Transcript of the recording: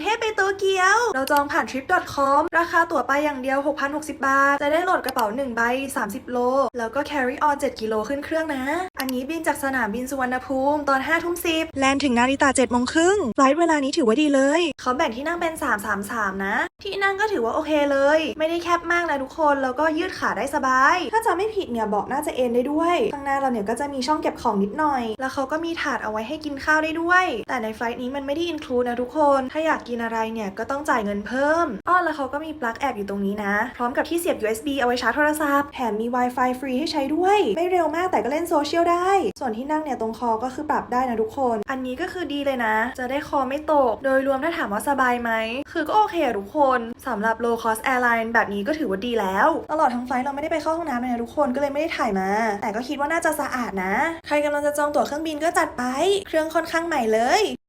ดียว เราจองผ่าน trip.com ราคาตั๋วไปอย่างเดียว 6,060 บาท จะได้โหลดกระเป๋า 1 ใบ 30 โล แล้วก็ carry on 7 กิโลขึ้นเครื่องนะ อันนี้บินจากสนามบินสุวรรณภูมิตอน5ทุ่ม10แลนถึงนาริตา7โมงครึ่งไฟล์เวลานี้ถือว่าดีเลย เขาแบ่งที่นั่งเป็น 333 นะ ที่นั่งก็ถือว่าโอเคเลย ไม่ได้แคบมากนะทุกคน แล้วก็ยืดขาได้สบาย ถ้าจะไม่ผิดเนี่ยเบอกน่าจะเอนได้ด้วยข้างหน้าเราเนี่ยก็จะมีช่องเก็บของนิดหน่อย แล้วเขาก็มีถาดเอาไว้ให้กินข้าวได้ด้วย แต่ในไฟล์นี้มันไม่ได้อินคลูนะทุกคน ถ้าอยากกินอะไรเนี่ยก็ต้องจ่ายเงินเพิ่มอ้อแล้วเขาก็มีปลั๊กแอบอยู่ตรงนี้นะ พร้อมกับที่เสียบ USB เอาไว้ชาร์จโทรศัพท์แถมมี Wi-Fi ฟรีให้ใช้ด้วย ไม่เร็วมากแต่ก็เล่นโซเชียลได้ ส่วนที่นั่งเนี่ยตรงคอก็คือปรับได้นะทุกคน อันนี้ก็คือดีเลยนะ จะได้คอไม่ตก โดยรวมถ้าถามว่าสบายไหม คือก็โอเคอะทุกคนสำหรับ low cost airline แบบนี้ก็ถือว่าดีแล้ว ตลอดทั้งไฟล์เราไม่ได้ไปเข้าห้องน้ำเลยนะทุกคนก็เลยไม่ได้ถ่ายมา แต่ก็คิดว่าน่าจะสะอาดนะ ใครกำลังจะจองตั๋วเครื่องบินก็จัดไป เครื่องค่อนข้างใหม่เลย